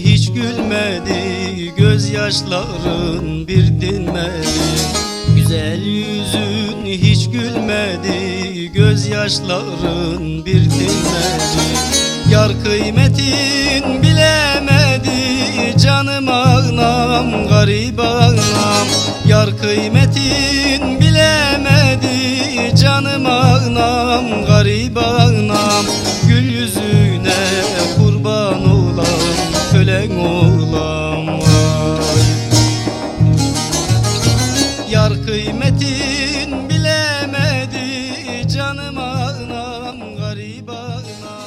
hiç gülmedi Gözyaşların bir dinmedi. Güzel yüzün hiç gülmedi Gözyaşların bir dinmedi. Yar kıymetin bilemedi Canım ağlam garip ağlam. Yar kıymetin bilemedi Canım ağlam garip Kıymetin bilemedi canım anam garibanam